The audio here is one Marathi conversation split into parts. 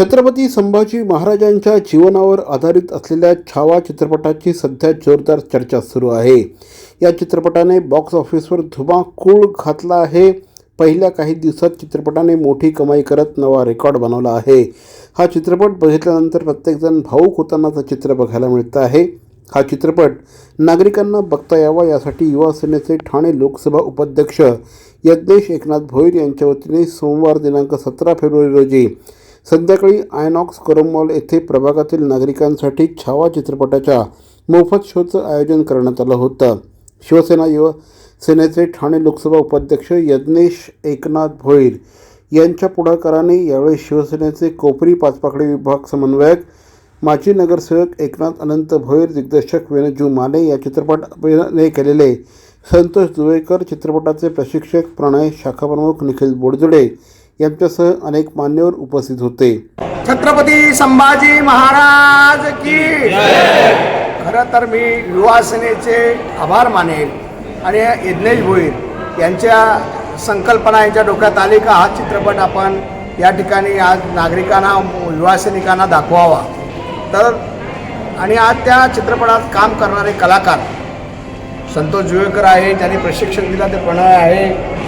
छत्रपती संभाजी महाराजांच्या जीवनावर आधारित असलेल्या छावा चित्रपटाची सध्या जोरदार चर्चा सुरू आहे. या चित्रपटाने बॉक्स ऑफिसवर धुमाकूळ घातला आहे. पहिल्या काही दिवसात चित्रपटाने मोठी कमाई करत नवा रेकॉर्ड बनवला आहे. हा चित्रपट बघितल्यानंतर प्रत्येकजण भाऊक होतानाचं चित्र बघायला मिळतं आहे. हा चित्रपट नागरिकांना बघता यावा यासाठी युवा सेनेचे ठाणे लोकसभा उपाध्यक्ष यज्ञेश एकनाथ भोईर यांच्या वतीने सोमवार दिनांक सतरा फेब्रुवारी रोजी संध्याकाळी आयनॉक्स करमॉल येथे प्रभागातील नागरिकांसाठी छावा चित्रपटाच्या मोफत शोचं आयोजन करण्यात आलं होतं. शिवसेना युवा सेनेचे ठाणे लोकसभा उपाध्यक्ष यज्ञेश एकनाथ भोईर यांच्या पुढाकाराने यावेळी शिवसेनेचे कोपरी पाचपाकडे विभाग समन्वयक माजी नगरसेवक एकनाथ अनंत भोईर दिग्दर्शक वेणजू माने या चित्रपट अभिनय केलेले संतोष दुवेकर चित्रपटाचे प्रशिक्षक प्रणय शाखाप्रमुख निखिल बोडजुडे यांच्यासह अनेक मान्यवर उपस्थित होते. छत्रपती संभाजी महाराज की खरं तर मी युवा सेनेचे आभार मानेल आणि यज्ञेश भोईर यांच्या संकल्पना यांच्या डोक्यात आली का हा चित्रपट आपण या ठिकाणी आज नागरिकांना युवा सैनिकांना दाखवावा. तर आणि आज त्या चित्रपटात काम करणारे कलाकार संतोष जुवेकर आहे त्यांनी प्रशिक्षण दिलं ते प्रणय आहे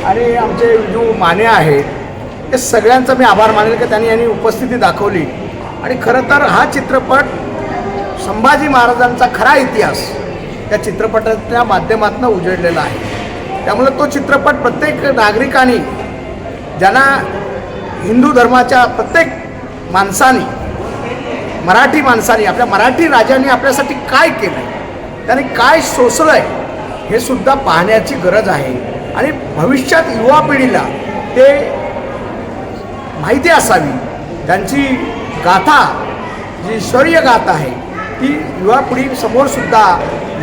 आणि आमचे जो माने आहेत हे सगळ्यांचा मी आभार मानेल की त्यांनी यांनी उपस्थिती दाखवली. आणि खरं तर हा चित्रपट संभाजी महाराजांचा खरा इतिहास या चित्रपटाच्या माध्यमातून उजळलेला आहे. त्यामुळे तो चित्रपट प्रत्येक नागरिकाने ज्यांना हिंदू धर्माच्या प्रत्येक माणसानी मराठी माणसाने आपल्या मराठी राजांनी आपल्यासाठी काय केलं त्याने काय सोसलं आहे हे सुद्धा पाहण्याची गरज आहे. आणि भविष्यात युवा पिढीला ते माहिती असावी. त्यांची गाथा जी शौर्य गाथा आहे ती युवा पिढीसमोर सुद्धा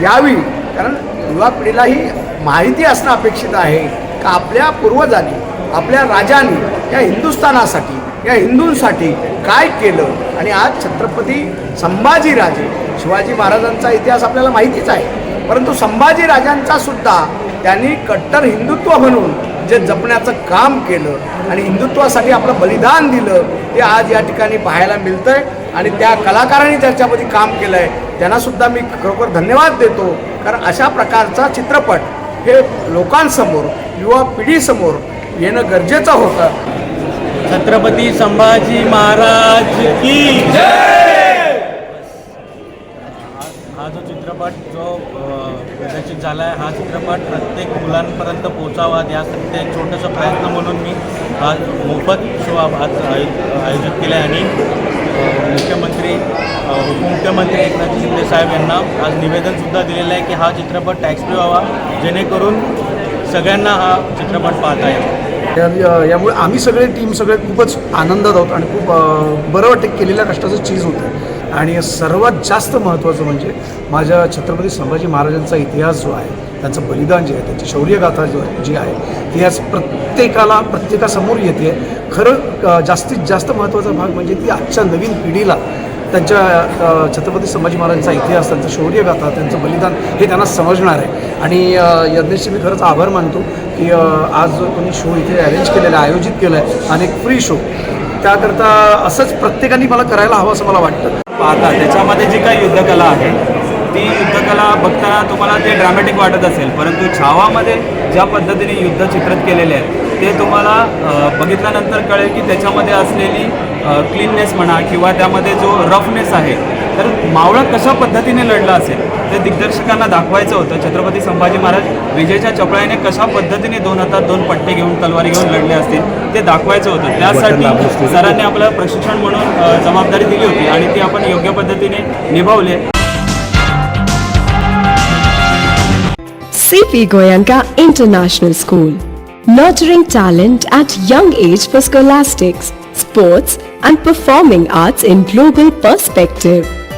यावी. कारण युवा पिढीलाही माहिती असणं अपेक्षित आहे का आपल्या पूर्वजांनी आपल्या राजांनी या हिंदुस्थानासाठी या हिंदूंसाठी काय केलं? आणि आज छत्रपती संभाजीराजे शिवाजी महाराजांचा इतिहास आपल्याला माहितीच आहे. परंतु संभाजीराजांचा सुद्धा त्यांनी कट्टर हिंदुत्व म्हणून जे जपण्याचं काम केलं आणि हिंदुत्वासाठी आपलं बलिदान दिलं ते आज या ठिकाणी पाहायला मिळतंय. आणि त्या कलाकारांनी त्याच्यामध्ये काम केलं आहे त्यांनासुद्धा मी खरोखर धन्यवाद देतो. कारण अशा प्रकारचा चित्रपट हे लोकांसमोर युवा पिढीसमोर येणं गरजेचं होतं. छत्रपती संभाजी महाराज की हा जो चित्रपट जो प्रदर्शित झाला आहे हा चित्रपट प्रत्येक मुलांपर्यंत पोचावा यासाठी एक छोटंसं प्रयत्न म्हणून मी हा मोफत शो आज आयोजित केला आहे. आणि मुख्यमंत्री उपमुख्यमंत्री एकनाथ शिंदे साहेब यांना आज निवेदनसुद्धा दिलेलं आहे की हा चित्रपट टॅक्स फ्री व्हावा जेणेकरून सगळ्यांना हा चित्रपट पाहता येईल. यामुळे आम्ही सगळे टीम सगळे खूपच आनंदात आहोत आणि खूप बरं वाटतं केलेल्या कष्टाचं चीज होतं. आणि सर्वात जास्त महत्त्वाचं म्हणजे माझ्या छत्रपती संभाजी महाराजांचा इतिहास जो आहे त्यांचं बलिदान जे आहे त्यांची शौर्यगाथा जो जी आहे ती आज प्रत्येकाला प्रत्येकासमोर येते. खरं जास्तीत जास्त महत्त्वाचा भाग म्हणजे ती आजच्या नवीन पिढीला त्यांच्या छत्रपती संभाजी महाराजांचा इतिहास त्यांचं शौर्यगाथा त्यांचं बलिदान हे त्यांना समजणार आहे. आणि अ, यज्ञेशचे मी खरंच आभार मानतो की आज जो तुम्ही शो इथे अरेंज केलेला आहे आयोजित केला आहे आणि फ्री शो त्याकरता असंच प्रत्येकाने मला करायला हवं असं मला वाटतं. पाहता. त्याच्यामध्ये जी काही युद्धकला आहे ती युद्धकला बघताना तुम्हाला ते ड्रामॅटिक वाटत असेल. परंतु छावामध्ये ज्या पद्धतीने युद्ध चित्रित केलेले आहेत ते तुम्हाला बघितल्यानंतर कळेल की त्याच्यामध्ये असलेली क्लीननेस म्हणा किंवा त्यामध्ये जो रफनेस आहे तर मावळा कशा पद्धतीने लढला असेल ते दिग्दर्शकांना दाखवायचं होतं छत्रपती संभाजी महाराज विजयच्या चपळाईने कशा पद्धतीने दोन हातात दोन पट्टे घेऊन तलवारी घेऊन लढले असतील ते दाखवायचं होतं त्यासाठी सरांनी आपल्याला प्रशिक्षण म्हणून जबाबदारी दिली होती आणि ती आपण योग्य पद्धतीने निभावली आहे. CP Goyanka International School. Nurturing talent at young age for scholastics, sports, and performing arts in global perspective.